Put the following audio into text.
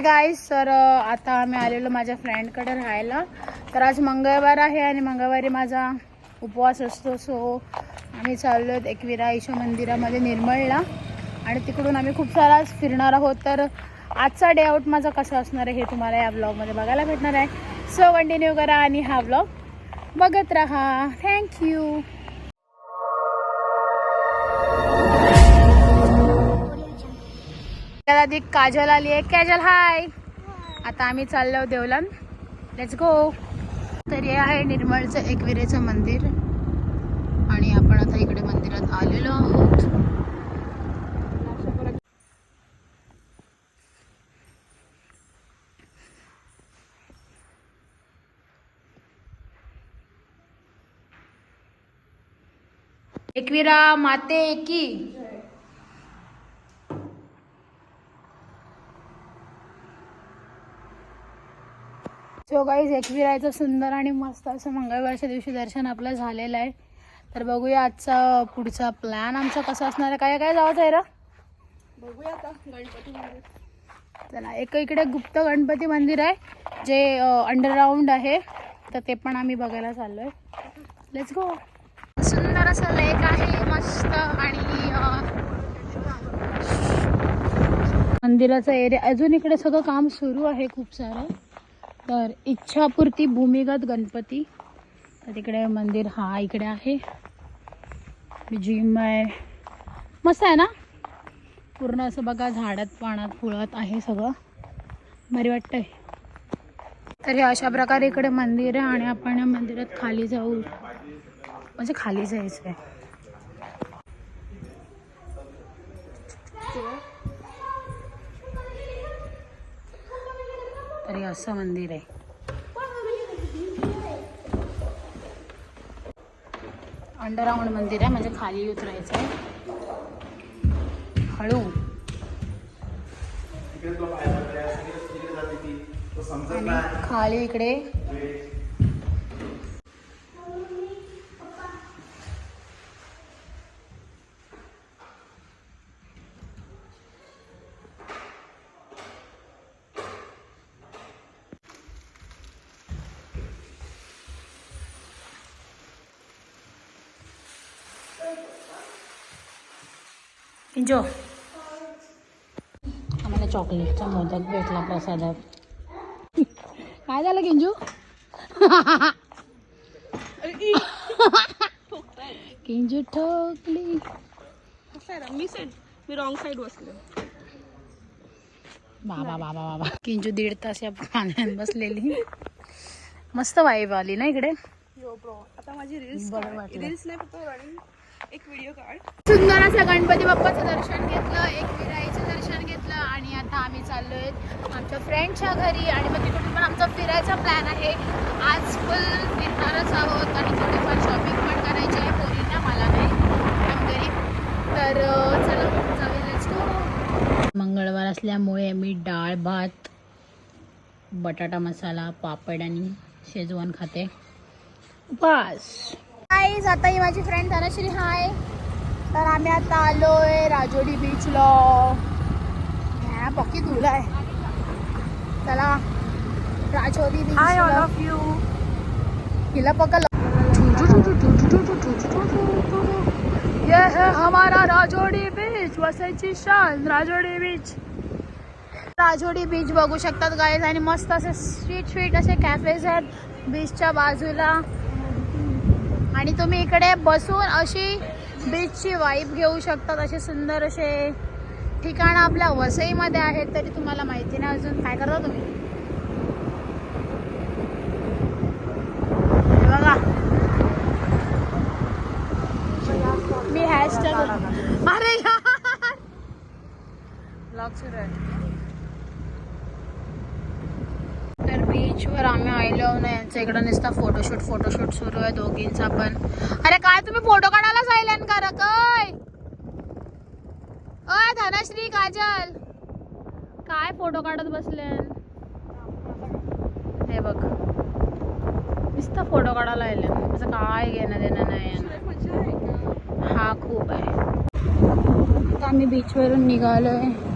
गाईस तर आता आम्ही आलेलो माझ्या फ्रेंडकडे राहायला. तर आज मंगळवार आहे आणि मंगळवारी माझा उपवास असतो सो आम्ही चाललो आहेत एकविरा ईशो मंदिरामध्ये निर्मळला. आणि तिकडून आम्ही खूप सारा फिरणार आहोत. तर आजचा डे आउट माझा कसा असणार आहे हे तुम्हाला या ब्लॉगमध्ये बघायला भेटणार आहे. सो कंटिन्यू करा आणि हा ब्लॉग बघत राहा. थँक्यू त्याला आधी काजल आली आहे. काजल हाय आता आम्ही चाललो देवलन. लेट्स गो तर हे आहे निर्मळचं एकविरेचं मंदिर. आणि आपण आता इकडे मंदिरात आलेलो आहोत. एकविरा माते की सो गाईज एकविरायचं सुंदर आणि मस्त असं मंगळवारच्या दिवशी दर्शन आपलं झालेलं आहे. तर बघूया आजचा पुढचा प्लॅन आमचा कसा असणार आहे? काय काय जावं आहे रा बघूया आता गणपती मंदिर. चला एक इकडे गुप्त गणपती मंदिर आहे जे अंडरग्राऊंड आहे. तर ते पण आम्ही बघायला चाललो आहे लेट्स गो सुंदर असं लेक आहे मस्त आणि मंदिराचा एरिया अजून इकडे सगळं काम सुरू आहे खूप सारं. तर इच्छापूर्ती भूमिगत गणपती. तर तिकडे मंदिर हा इकडे आहे. जिम आहे. मस्त आहे ना? पूर्ण असं बघा झाडात पाण्यात फुळत आहे सगळं. भारी वाटतंय. तर हे अशा प्रकारे इकडे मंदिर आहे आणि आपण या मंदिरात खाली जाऊ. म्हणजे खाली जायचं आहे हे असं मंदिर आहे. अंडरग्राऊंड मंदिर आहे म्हणजे खाली उतरायचं आहे. हळू. आणि खाली इकडे जो. आम्हाला चॉकलेटचा मोदक भेटला प्रसादात. काय झालं किंजू? किंजू ठोकली. मी साईड मी रॉंग साईड बसले बाबा बाबा बाबा. किंजू दीड तास या पाण्यात बसलेली. मस्त वाईब आली ना इकडे? यो ब्रो आता माझी रील्स. रील्स नाही फक्त एक व्हिडिओ काढ. सुंदर असं गणपती बाप्पाचं दर्शन घेतलं एक विराईचं दर्शन घेतलं आणि आता आम्ही चाललोय आमच्या फ्रेंडच्या घरी आणि मग तिकडून पण आमचा फिरायचा प्लॅन आहे. आज फुल फिरणारच आहोत आणि थोडीफार शॉपिंग पण करायची आहे. पोरींना मला नाही. घरी तर चला जाऊया. मंगळवार असल्यामुळे मी डाळ भात बटाटा मसाला पापड आणि शेजवान खाते. उपास गाईज आता ही माझी फ्रेंड धनश्री हाय. तर आम्ही आता आलोय राजोडी बीचला ह्या पक्की तुला आहे चला Rajodi hi all beach of you हिला पकड. ये है हमारा राजोडी बीच वसईची शान राजोडी बीच राजोडी बीच बघू शकतात गाईज आणि मस्त असे स्वीट स्वीट असे कॅफेज आहेत बीचच्या बाजूला. आणि तुम्ही इकडे बसून अशी बीचची वाईब घेऊ शकतात असे सुंदर असे ठिकाणं आपल्या वसईमध्ये आहेत तरी तुम्हाला माहिती नाही अजून. काय करता तुम्ही? बघा. मी हॅशटॅग अरे ब्लॉग सुरू आहे. बीचवर आम्ही आयलो ना यांच्या इकडं नुसता फोटोशूट फोटोशूट सुरू आहे दोघींचा पण. अरे काय तुम्ही फोटो काढायला जायल्यान का काय? अय धनश्री काजल. काय फोटो काढत बसले हे बघ. नुसता फोटो काढायला आले त्याचं काय घेणं देणं नाही हा खूप आहे. आता आम्ही बीचवरून निघालो आहे